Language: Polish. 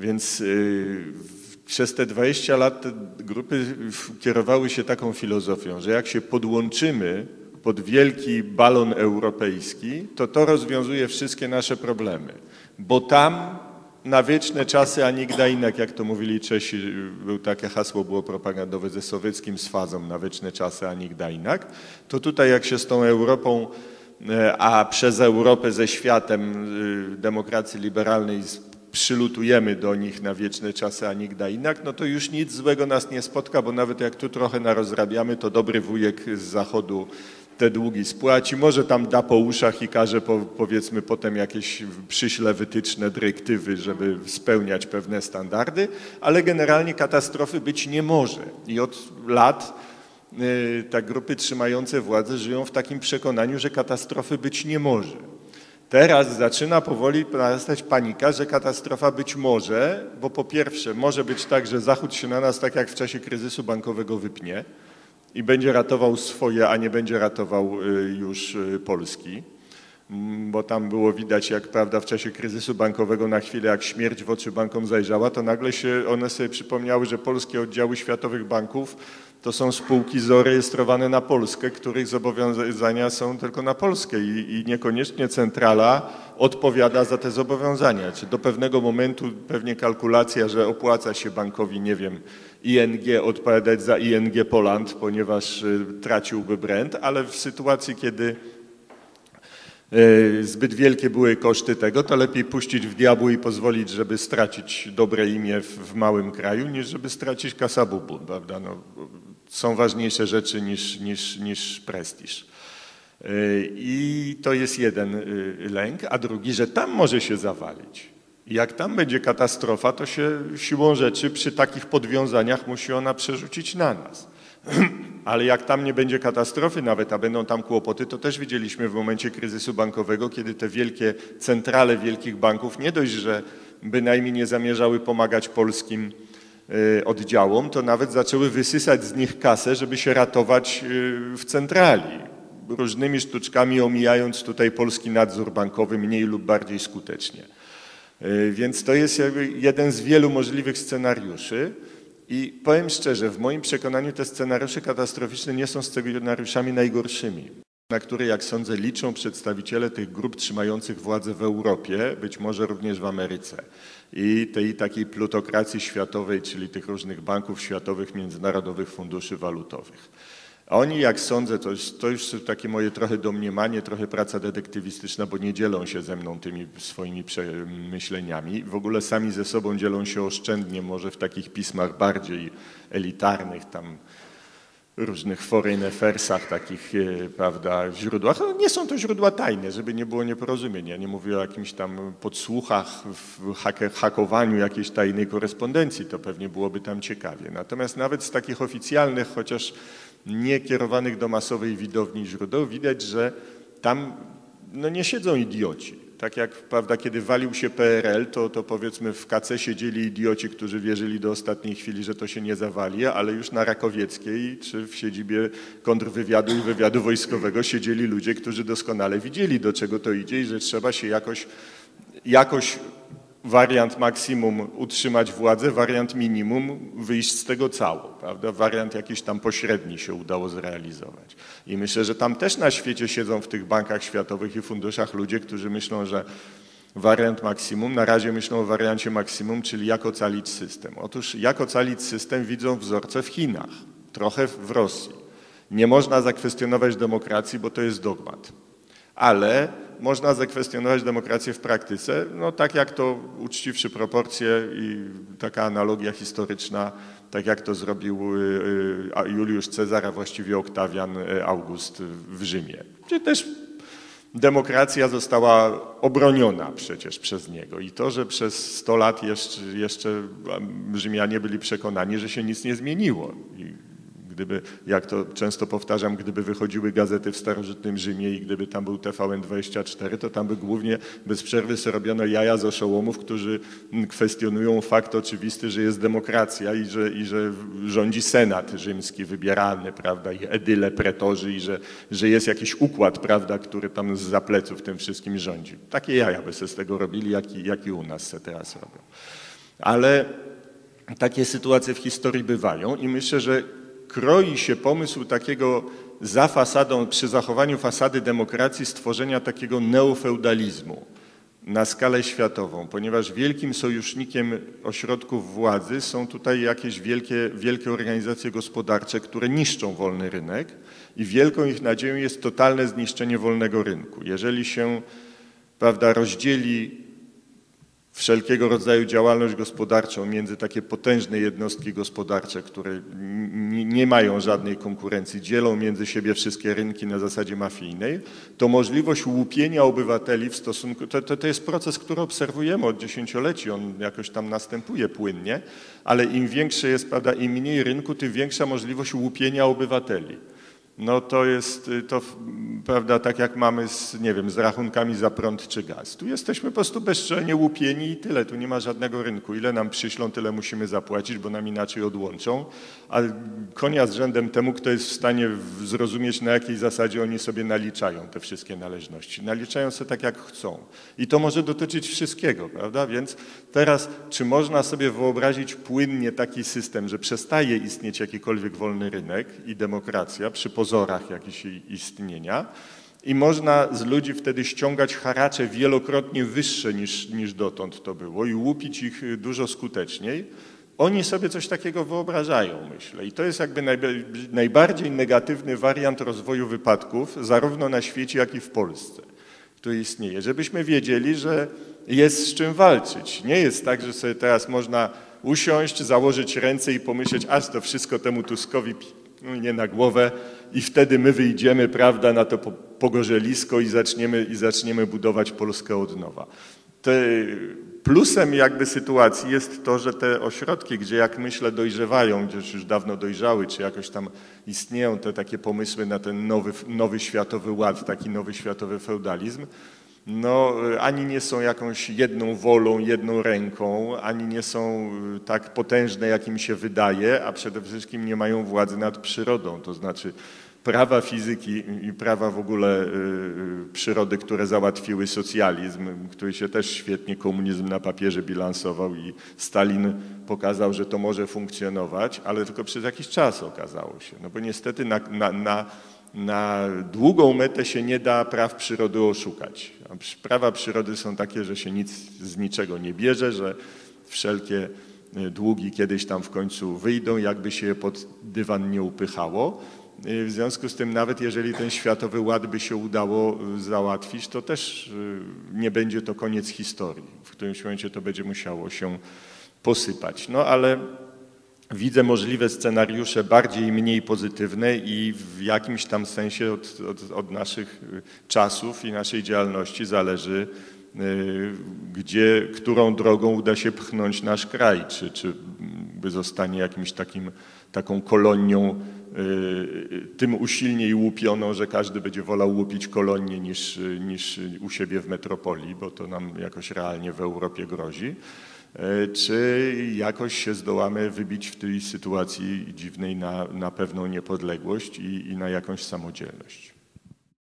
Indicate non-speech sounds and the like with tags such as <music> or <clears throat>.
Więc y, przez te 20 lat te grupy kierowały się taką filozofią, że jak się podłączymy pod wielki balon europejski, to to rozwiązuje wszystkie nasze problemy, bo tam na wieczne czasy, a nigdy innak, jak to mówili Czesi, był takie hasło było propagandowe ze sowieckim swazą, na wieczne czasy, a nigdy innak, to tutaj jak się z tą Europą, e, a przez Europę ze światem y, demokracji liberalnej przylutujemy do nich na wieczne czasy, a nigdy innak, no to już nic złego nas nie spotka, bo nawet jak tu trochę narozrabiamy, to dobry wujek z zachodu te długi spłaci, może tam da po uszach i każe po, powiedzmy potem jakieś przyśle wytyczne, dyrektywy, żeby spełniać pewne standardy, ale generalnie katastrofy być nie może. I od lat y, te grupy trzymające władzę żyją w takim przekonaniu, że katastrofy być nie może. Teraz zaczyna powoli narastać panika, że katastrofa być może, bo po pierwsze może być tak, że Zachód się na nas tak jak w czasie kryzysu bankowego wypnie, i będzie ratował swoje, a nie będzie ratował y, już y, Polski. Mm, bo tam było widać, jak prawda w czasie kryzysu bankowego na chwilę, jak śmierć w oczy bankom zajrzała, to nagle się one sobie przypomniały, że polskie oddziały światowych banków to są spółki zarejestrowane na Polskę, których zobowiązania są tylko na Polskę i, i niekoniecznie centrala odpowiada za te zobowiązania. Czy do pewnego momentu pewnie kalkulacja, że opłaca się bankowi, nie wiem, ING odpowiadać za ING Poland, ponieważ y, traciłby brand, ale w sytuacji, kiedy y, zbyt wielkie były koszty tego, to lepiej puścić w diabły i pozwolić, żeby stracić dobre imię w, w małym kraju, niż żeby stracić kasabubu, prawda? No, są ważniejsze rzeczy niż, niż, niż prestiż. Y, I to jest jeden lęk, a drugi, że tam może się zawalić. Jak tam będzie katastrofa, to się siłą rzeczy przy takich podwiązaniach musi ona przerzucić na nas. <clears throat> Ale jak tam nie będzie katastrofy nawet, a będą tam kłopoty, to też widzieliśmy w momencie kryzysu bankowego, kiedy te wielkie centrale wielkich banków nie dość, że bynajmniej nie zamierzały pomagać polskim oddziałom, to nawet zaczęły wysysać z nich kasę, żeby się ratować e, w centrali. Różnymi sztuczkami omijając tutaj polski nadzór bankowy mniej lub bardziej skutecznie. E, więc to jest jeden z wielu możliwych scenariuszy. I powiem szczerze, w moim przekonaniu te scenariusze katastroficzne nie są scenariuszami najgorszymi, na które, jak sądzę, liczą przedstawiciele tych grup trzymających władzę w Europie, być może również w Ameryce i tej takiej plutokracji światowej, czyli tych różnych banków światowych, międzynarodowych funduszy walutowych. Oni, jak sądzę, to, to już takie moje trochę domniemanie, trochę praca detektywistyczna, bo nie dzielą się ze mną tymi swoimi przemyśleniami. W ogóle sami ze sobą dzielą się oszczędnie, może w takich pismach bardziej elitarnych, tam różnych foreign affairsach, takich, e, prawda, źródłach. Nie są to źródła tajne, żeby nie było nieporozumień. Ja nie mówię o jakimś tam podsłuchach, w hakowaniu jakiejś tajnej korespondencji, to pewnie byłoby tam ciekawie. Natomiast nawet z takich oficjalnych, chociaż nie kierowanych do masowej widowni źródeł, widać, że tam no nie siedzą idioci. Tak jak prawda, kiedy walił się PRL, to, to powiedzmy w KC siedzieli idioci, którzy wierzyli do ostatniej chwili, że to się nie zawali, ale już na Rakowieckiej czy w siedzibie kontrwywiadu i wywiadu wojskowego siedzieli ludzie, którzy doskonale widzieli, do czego to idzie i że trzeba się jakoś, jakoś wariant maksimum utrzymać władzę, wariant minimum wyjść z tego cało, prawda? Wariant jakiś tam pośredni się udało zrealizować. I myślę, że tam też na świecie siedzą w tych bankach światowych i funduszach ludzie, którzy myślą, że wariant maksimum, na razie myślą o wariancie maksimum, czyli jak ocalić system. Otóż jak ocalić system widzą wzorce w Chinach, trochę w Rosji. Nie można zakwestionować demokracji, bo to jest dogmat. Ale można zakwestionować demokrację w praktyce, no tak jak to uczciwszy proporcje i taka analogia historyczna, tak jak to zrobił y, y, Juliusz Cezar, a właściwie Oktawian y, August w Rzymie. Czyli też demokracja została obroniona przecież przez niego i to, że przez 100 lat jeszcze, jeszcze Rzymianie byli przekonani, że się nic nie zmieniło. I Gdyby, jak to często powtarzam, gdyby wychodziły gazety w starożytnym Rzymie i gdyby tam był TVN24, to tam by głównie bez przerwy robiono jaja z oszołomów, którzy kwestionują fakt oczywisty, że jest demokracja i że, i że rządzi senat rzymski wybierany, prawda, i edyle, pretorzy i że, że jest jakiś układ, prawda, który tam z pleców tym wszystkim rządzi. Takie jaja by sobie z tego robili, jak i, jak i u nas se teraz robią. Ale takie sytuacje w historii bywają i myślę, że kroi się pomysł takiego za fasadą, przy zachowaniu fasady demokracji, stworzenia takiego neofeudalizmu na skalę światową, ponieważ wielkim sojusznikiem ośrodków władzy są tutaj jakieś wielkie, wielkie organizacje gospodarcze, które niszczą wolny rynek i wielką ich nadzieją jest totalne zniszczenie wolnego rynku. Jeżeli się prawda, rozdzieli wszelkiego rodzaju działalność gospodarczą między takie potężne jednostki gospodarcze, które nie mają żadnej konkurencji, dzielą między siebie wszystkie rynki na zasadzie mafijnej, to możliwość łupienia obywateli w stosunku, to, to, to jest proces, który obserwujemy od dziesięcioleci, on jakoś tam następuje płynnie, ale im większe jest, prawda, im mniej rynku, tym większa możliwość łupienia obywateli no to jest y, to, prawda, tak jak mamy z, nie wiem, z rachunkami za prąd czy gaz. Tu jesteśmy po prostu bezczelnie łupieni i tyle, tu nie ma żadnego rynku. Ile nam przyślą, tyle musimy zapłacić, bo nam inaczej odłączą. A konia z rzędem temu, kto jest w stanie zrozumieć, na jakiej zasadzie oni sobie naliczają te wszystkie należności. Naliczają sobie tak, jak chcą. I to może dotyczyć wszystkiego, prawda? Więc teraz, czy można sobie wyobrazić płynnie taki system, że przestaje istnieć jakikolwiek wolny rynek i demokracja przy pozorach pozorach jakiś istnienia i można z ludzi wtedy ściągać haracze wielokrotnie wyższe niż, niż dotąd to było i łupić ich dużo skuteczniej. Oni sobie coś takiego wyobrażają, myślę. I to jest jakby najbardziej negatywny wariant rozwoju wypadków, zarówno na świecie, jak i w Polsce, który istnieje. Żebyśmy wiedzieli, że jest z czym walczyć. Nie jest tak, że sobie teraz można usiąść, założyć ręce i pomyśleć, aż to wszystko temu Tuskowi nie na głowę i wtedy my wyjdziemy, prawda, na to pogorzelisko i zaczniemy, i zaczniemy budować Polskę od nowa. Te plusem jakby sytuacji jest to, że te ośrodki, gdzie jak myślę dojrzewają, gdzieś już dawno dojrzały, czy jakoś tam istnieją te takie pomysły na ten nowy, nowy światowy ład, taki nowy światowy feudalizm, no, ani nie są jakąś jedną wolą, jedną ręką, ani nie są y, tak potężne, jak im się wydaje, a przede wszystkim nie mają władzy nad przyrodą. To znaczy prawa fizyki i prawa w ogóle y, y, przyrody, które załatwiły socjalizm, który się też świetnie komunizm na papierze bilansował i Stalin pokazał, że to może funkcjonować, ale tylko przez jakiś czas okazało się. No bo niestety na, na, na na długą metę się nie da praw przyrody oszukać. Prawa przyrody są takie, że się nic z niczego nie bierze, że wszelkie y, długi kiedyś tam w końcu wyjdą, jakby się je pod dywan nie upychało. Y, w związku z tym nawet jeżeli ten światowy ład by się udało y, załatwić, to też nie będzie to koniec historii. W którymś momencie to będzie musiało się posypać. No ale widzę możliwe scenariusze bardziej i mniej pozytywne i w jakimś tam sensie od, od, od naszych y, czasów i naszej działalności zależy, y, gdzie, którą drogą uda się pchnąć nasz kraj, czy, czy zostanie jakimś takim, taką kolonią y, tym usilniej łupioną, że każdy będzie wolał łupić kolonię niż, niż u siebie w metropolii, bo to nam jakoś realnie w Europie grozi. E, czy jakoś się zdołamy wybić w tej sytuacji dziwnej na, na pewną niepodległość i, i na jakąś samodzielność.